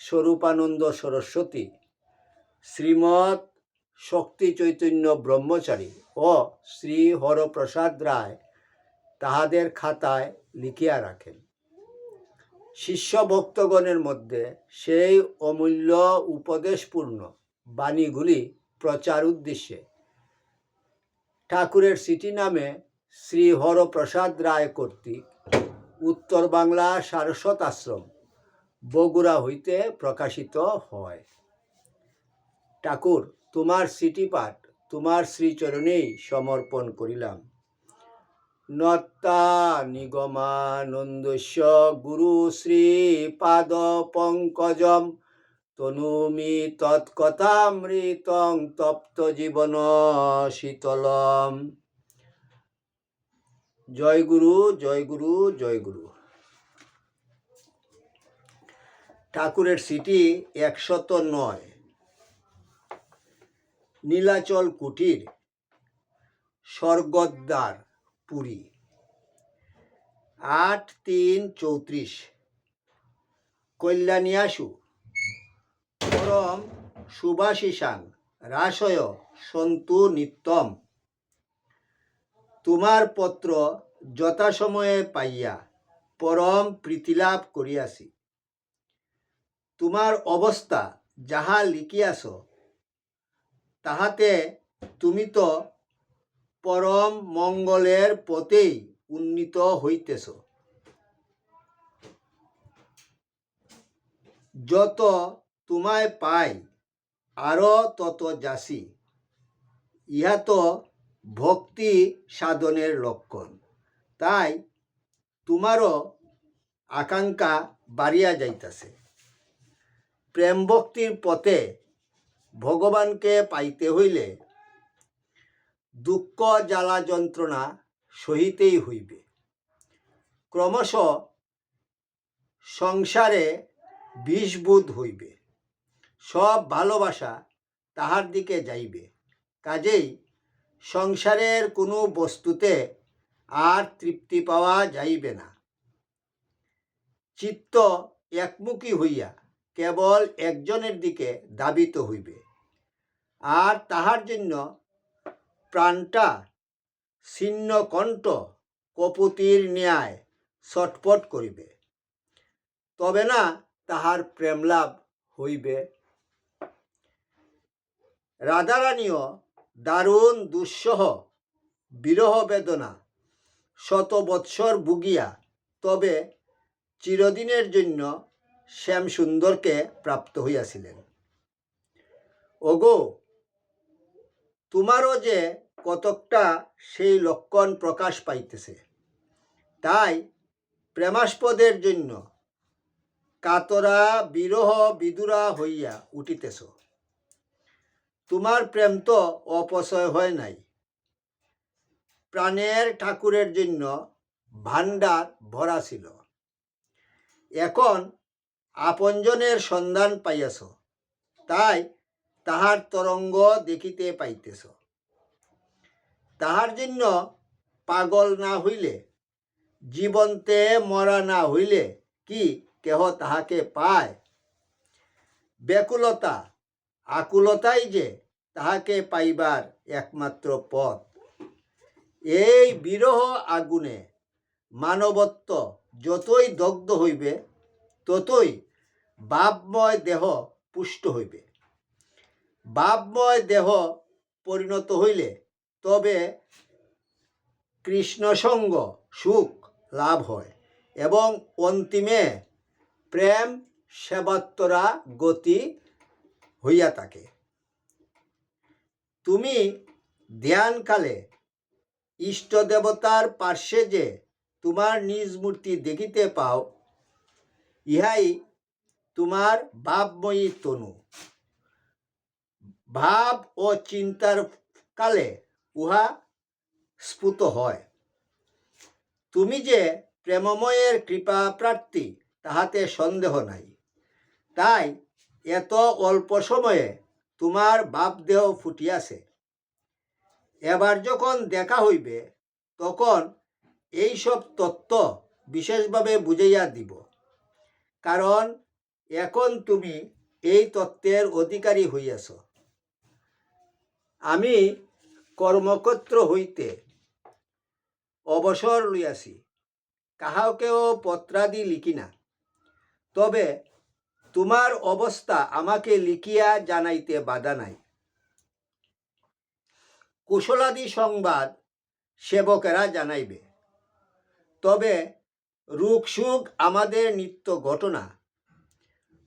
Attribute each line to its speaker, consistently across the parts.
Speaker 1: স্বরূপানন্দ সরস্বতী, শ্রীমৎ শক্তি চৈতন্য ব্রহ্মচারী ও শ্রী হরপ্রসাদ রায় তাহাদের খাতায় লিখিয়া রাখেন। শিষ্য ভক্তগণের মধ্যে সেই অমূল্য উপদেশপূর্ণ বাণীগুলি প্রচার উদ্দেশ্যে ঠাকুরের সিটি নামে শ্রী হরপ্রসাদ রায় কর্তৃক উত্তর বাংলা সারস্বত আশ্রম বগুড়া হইতে প্রকাশিত হয়। ঠাকুর, তোমার সিটি পাঠ তোমার শ্রীচরণেই সমর্পণ করিলাম। নত্তা নিগমানন্দস্য গুরু শ্রী পাদ পঙ্কজম, তনুমি তৎকথামৃতং তপ্ত জীবন শীতলম। জয় গুরু জয় গুরু জয় গুরু। ঠাকুরের সিটি একশত নয়। নীলাচল কুটির, স্বর্গদ্বার, পুরী। আট তিন চৌত্রিশ। কল্যাণিয়াসু পরম সুভাষিসাং রাসয় সন্তু নিত্যম। তোমার পত্র যথাসময়ে পাইয়া পরম প্রীতিলাভ করিয়াছি। তোমার অবস্থা যাহা লিখিয়াছ, তাহাতে তুমি তো পরম মঙ্গলের পথেই উন্নীত হইতেছ। যত তোমায় পাই, আরও তত যাসি। ইহা তো ভক্তি সাধনের লক্ষণ। তাই তোমারও আকাঙ্ক্ষা বাড়িয়া যাইতাছে। প্রেম ভক্তির পথে ভগবানকে পাইতে হইলে দুঃখ, জ্বালা যন্ত্রণা সহিতেই হইবে। ক্রমশ সংসারে বিষবোধ হইবে। সব ভালোবাসা তাহার দিকে যাইবে। কাজেই সংসারের কোনো বস্তুতে আর তৃপ্তি পাওয়া যাইবে না। চিত্ত একমুখী হইয়া কেবল একজনের দিকে দাবিত হইবে। আর তাহার জন্য প্রাণটা ছিন্ন কণ্ঠ কপতির ন্যায় ছটপট করিবে। তবে না তাহার প্রেমলাভ হইবে। রাধারানীও দারুণ দুঃসহ বিরহ বেদনা শত বৎসর ভুগিয়া তবে চিরদিনের জন্য শ্যামসুন্দরকে প্রাপ্ত হইয়াছিলেন। ওগো, তোমারও যে কতকটা সেই লক্ষণ প্রকাশ পাইতেছে, তাই প্রেমাস্পদের জন্য কাতরা বিরহ বিদুরা হইয়া উঠিতেছ। তোমার প্রেম তো অপচয় হয় নাই। প্রাণের ঠাকুরের জন্য ভাণ্ডার ভরা ছিল। এখন আপনজনের সন্ধান পাইয়াছ, তাই তাহার তরঙ্গ দেখিতে পাইতেছ। তাহার জন্য পাগল না হইলে, জীবন্তে মরা না হইলে কি কেহ তাহাকে পায়? ব্যাকুলতা, আকুলতাই যে তাহাকে পাইবার একমাত্র পথ। এই বিরহ আগুনে মানবত্ব যতই দগ্ধ হইবে ততই বাপময় দেহ পুষ্ট হইবে। বাপময় দেহ পরিণত হইলে তবে কৃষ্ণসঙ্গ সুখ লাভ হয় এবং অন্তিমে প্রেম, সেবাত্তরা গতি হইয়া থাকে। তুমি ধ্যানকালে ইষ্ট দেবতার পার্শ্বে যে তোমার নিজ মূর্তি দেখিতে পাও ইহাই তোমার ভাবময়ী তনু। ভাব ও চিন্তার কালে উহা স্ফুত হয়। তুমি যে প্রেমময়ের কৃপা প্রার্থী তাহাতে সন্দেহ নাই। তাই এত অল্প সময়ে তোমার বাপদেহ ফুটিয়াছে। এবার যখন দেখা হইবে, তখন এইসব তত্ত্ব বিশেষভাবে বুঝাইয়া দিব। কারণ এখন তুমি এই তত্ত্বের অধিকারী হইয়াছ। আমি কর্মক্ষেত্র হইতে অবসর লইয়াছি, কাহাকেও পত্রাদি লিখি না। তবে তোমার অবস্থা আমাকে লিখিয়া জানাইতে বাধা নাই। কুশলাদি সংবাদ সেবকেরা জানাইবে। তবে রোগ সুখ আমাদের নিত্য ঘটনা।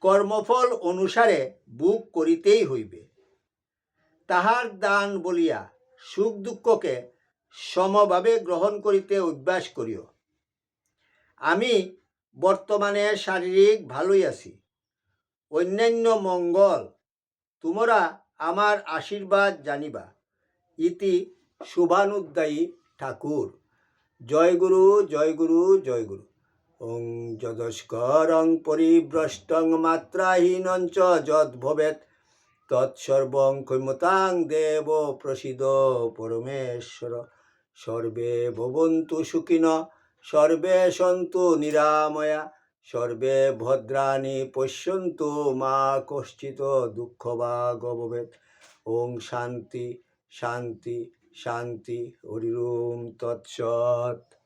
Speaker 1: কর্মফল অনুসারে বুক করিতেই হইবে। তাহার দান বলিয়া সুখ দুঃখকে সমভাবে গ্রহণ করিতে অভ্যাস করিও। আমি বর্তমানে শারীরিক ভালোই আছি। অন্যান্য মঙ্গল, তোমরা আমার আশীর্বাদ জানিবা। ইতি শুভানুদ্দায়ী ঠাকুর। জয় গুরু জয় গুরু জয় গুরু। ওং যদস্করং পরিভ্রষ্টং মাত্রাহীনং চ যদ ভবেত তৎসর্বং ক্ষমতাং দেব প্রসিদ পরমেশ্বর। সর্বে ভবন্তু সুখিন, সর্বে সন্তু নিরাময়া। সর্বে ভদ্রাণি পশ্যন্তু মা কশ্চিত দুঃখ বা গভবেত ওং শান্তি শান্তি। শান্তি হরিওম তৎসৎ।